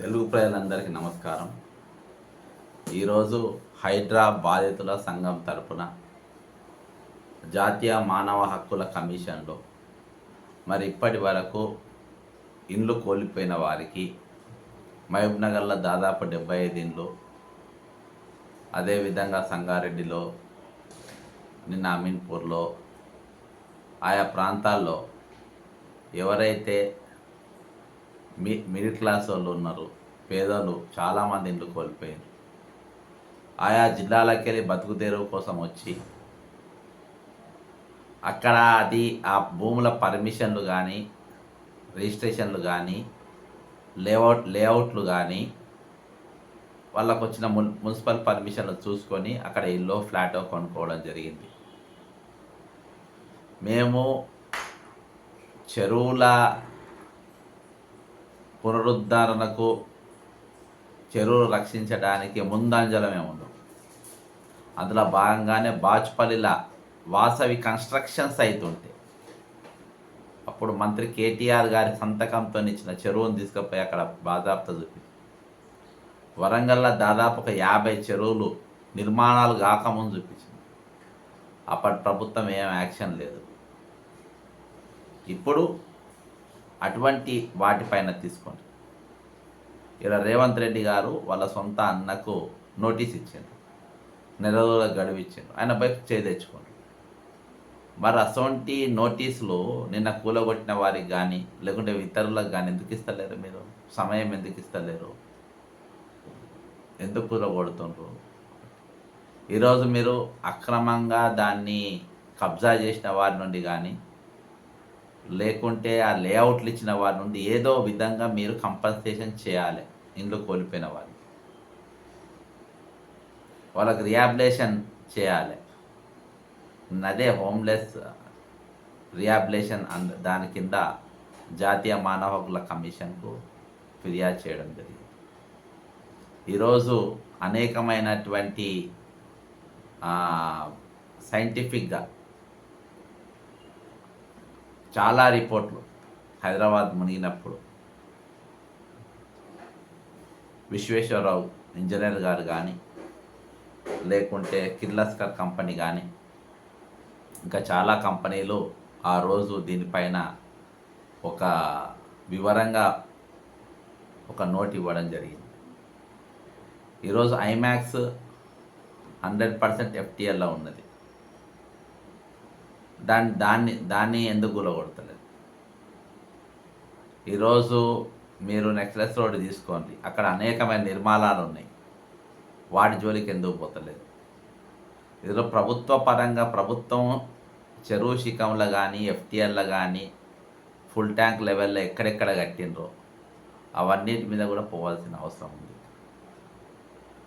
తెలుగు ప్రజలందరికీ నమస్కారం. ఈరోజు హైడ్రా బాధితుల సంఘం తరపున జాతీయ మానవ హక్కుల కమిషన్లో మరి ఇప్పటి వరకు ఇండ్లు కోల్పోయిన వారికి మహబూబ్నగర్లో దాదాపు డెబ్బై ఐదు ఇండ్లు అదేవిధంగా సంగారెడ్డిలో నిన్న అమీన్పూర్లో ఆయా ప్రాంతాల్లో ఎవరైతే మీ మిడిల్ క్లాస్ వాళ్ళు ఉన్నారు. పేదలు చాలామంది ఇండ్లు కోల్పోయారు ఆయా జిల్లాలకు వెళ్ళి బతుకు తెరువు కోసం వచ్చి అక్కడ అది ఆ భూముల పర్మిషన్లు కానీ రిజిస్ట్రేషన్లు కానీ లేఅవుట్ లేఅవుట్లు కానీ వాళ్ళకు వచ్చిన మున్ మున్సిపల్ పర్మిషన్లు చూసుకొని అక్కడ ఇల్లు ఫ్లాట్ కొనుక్కోవడం జరిగింది. మేము చెరువుల పునరుద్ధరణకు చెరువులు రక్షించడానికి ముందంజలమే ఉండు. అందులో భాగంగానే బాచుపల్లిల వాసవి కన్స్ట్రక్షన్స్ అవుతుంటే అప్పుడు మంత్రి కేటీఆర్ గారి సంతకంతో ఇచ్చిన చెరువును తీసుకుపోయి అక్కడ బాధాప్త చూపి వరంగల్లో దాదాపు ఒక యాభై చెరువులు నిర్మాణాలు కాకముందు చూపించింది. అప్పటి ప్రభుత్వం ఏం యాక్షన్ లేదు. ఇప్పుడు అటువంటి వాటిపైన తీసుకోండి. ఇలా రేవంత్ రెడ్డి గారు వాళ్ళ సొంత అన్నకు నోటీస్ ఇచ్చారు నెల రోజుల గడువు ఇచ్చారు ఆయన బైక్ చేయి తెచ్చుకోండి మరి అసొంటి నోటీసులు నిన్న కూలగొట్టిన వారికి కానీ లేకుంటే ఇతరులకు కానీ ఎందుకు ఇస్తలేరు మీరు? సమయం ఎందుకు ఇస్తలేరు? ఎందుకు కూలగొడుతుండ్రు? ఈరోజు మీరు అక్రమంగా దాన్ని కబ్జా చేసిన వారి నుండి కానీ లేకుంటే ఆ లేఅవుట్లు ఇచ్చిన వారి నుండి ఏదో విధంగా మీరు కంపన్సేషన్ చేయాలి. ఇండ్లు కోల్పోయిన వారికి వాళ్ళకి రియాబిలేషన్ చేయాలి. అదే హోమ్లెస్ రియాబిలేషన్ అంద దాని కింద జాతీయ మానవ హక్కుల కమిషన్కు ఫిర్యాదు చేయడం జరిగింది. ఈరోజు అనేకమైనటువంటి సైంటిఫిక్గా చాలా రిపోర్ట్లు హైదరాబాద్ మునిగినప్పుడు. విశ్వేశ్వరరావు ఇంజనీర్ గారు కానీ లేకుంటే కిర్లస్కర్ కంపెనీ కానీ ఇంకా చాలా కంపెనీలు ఆ రోజు దీనిపైన ఒక వివరంగా ఒక నోట్ ఇవ్వడం జరిగింది. ఈరోజు ఐమాక్స్ హండ్రెడ్ పర్సెంట్ ఎఫ్టీఎల్లో ఉన్నది. దాన్ని దాన్ని దాన్ని ఎందుకు గులగొడతలేదు ఈరోజు మీరు నెక్లెస్ రోడ్ తీసుకోండి. అక్కడ అనేకమైన నిర్మాణాలు ఉన్నాయి. వాటి జోలికి ఎందుకు పోతలేదు? ఇందులో ప్రభుత్వ పరంగా ప్రభుత్వం చెరువు శిఖంలో కానీ ఎఫ్టీఎల్లో కానీ ఫుల్ ట్యాంక్ లెవెల్లో ఎక్కడెక్కడ కట్టినరో అవన్నిటి మీద కూడా పోవాల్సిన అవసరం ఉంది.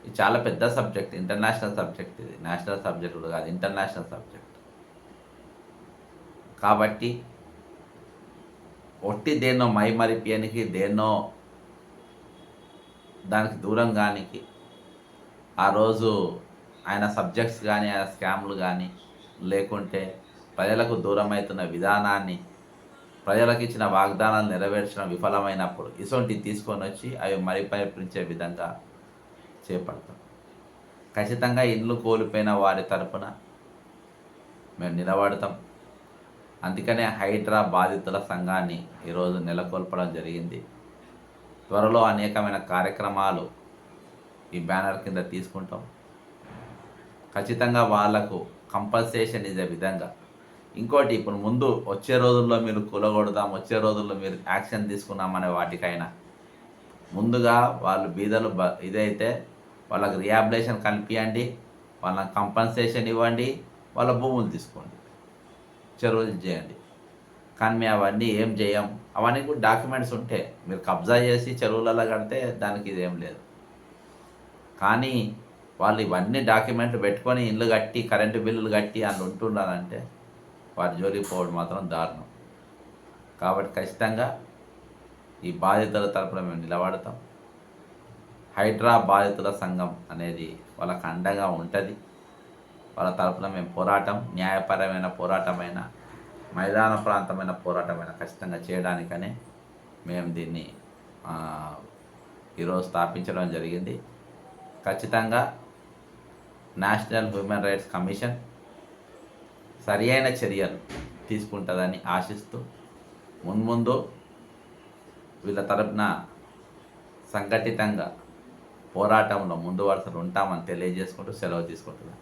ఇది చాలా పెద్ద సబ్జెక్ట్ ఇంటర్నేషనల్ సబ్జెక్ట్ ఇది. నేషనల్ సబ్జెక్ట్ కూడా కాదు ఇంటర్నేషనల్ సబ్జెక్ట్. కాబట్టి ఒట్టి దేన్నో మైమరిపియనికి దేన్నో దానికి దూరం కానికి ఆ రోజు ఆయన సబ్జెక్ట్స్ కానీ ఆయన స్కామ్లు కానీ లేకుంటే ప్రజలకు దూరమవుతున్న విధానాన్ని ప్రజలకు ఇచ్చిన వాగ్దానాలు నెరవేర్చడం విఫలమైనప్పుడు ఇటువంటి తీసుకొని వచ్చి అవి మరిపరిపించే విధంగా చేపడతాం. ఖచ్చితంగా ఇల్లు కోల్పోయిన వారి తరపున మేము నిలబడతాం. అందుకనే హైడ్రా బాధితుల సంఘాన్ని ఈరోజు నెలకొల్పడం జరిగింది. త్వరలో అనేకమైన కార్యక్రమాలు ఈ బ్యానర్ కింద తీసుకుంటాం. ఖచ్చితంగా వాళ్ళకు కంపల్సేషన్ ఇదే విధంగా. ఇంకోటి ఇప్పుడు ముందు వచ్చే రోజుల్లో మీరు కూలగొడదాం వచ్చే రోజుల్లో మీరు యాక్షన్ తీసుకున్నామనే వాటికైనా ముందుగా వాళ్ళు బీదలు బ ఇదైతే వాళ్ళకి రియాబిలేషన్ కల్పియండి వాళ్ళకి కంపన్సేషన్ ఇవ్వండి వాళ్ళ భూములు తీసుకోండి. చెరువులు చేయండి. కానీ మేము అవన్నీ ఏం చేయం? అవన్నీ కూడా డాక్యుమెంట్స్ ఉంటే మీరు కబ్జా చేసి చెరువులలో కడితే దానికి ఇదేం లేదు. కానీ వాళ్ళు ఇవన్నీ డాక్యుమెంట్లు పెట్టుకొని ఇల్లు కట్టి కరెంటు బిల్లులు కట్టి అందులో ఉంటున్నారంటే వారి జోలికి పోవడం మాత్రం దారుణం. కాబట్టి ఖచ్చితంగా ఈ బాధితుల తరపున మేము నిలబడతాం. హైడ్రా బాధితుల సంఘం అనేది వాళ్ళకు అండగా ఉంటుంది. వాళ్ళ తరపున మేము పోరాటం న్యాయపరమైన పోరాటమైన మైదాన ప్రాంతమైన పోరాటమైన ఖచ్చితంగా చేయడానికనే మేము దీన్ని ఈరోజు స్థాపించడం జరిగింది. ఖచ్చితంగా నేషనల్ హ్యూమన్ రైట్స్ కమిషన్ సరి అయిన చర్యలు తీసుకుంటుందని ఆశిస్తూ మున్ముందు వీళ్ళ తరపున సంఘటితంగా పోరాటంలో ముందు వరుసలు ఉంటామని తెలియజేసుకుంటూ సెలవు తీసుకుంటున్నాను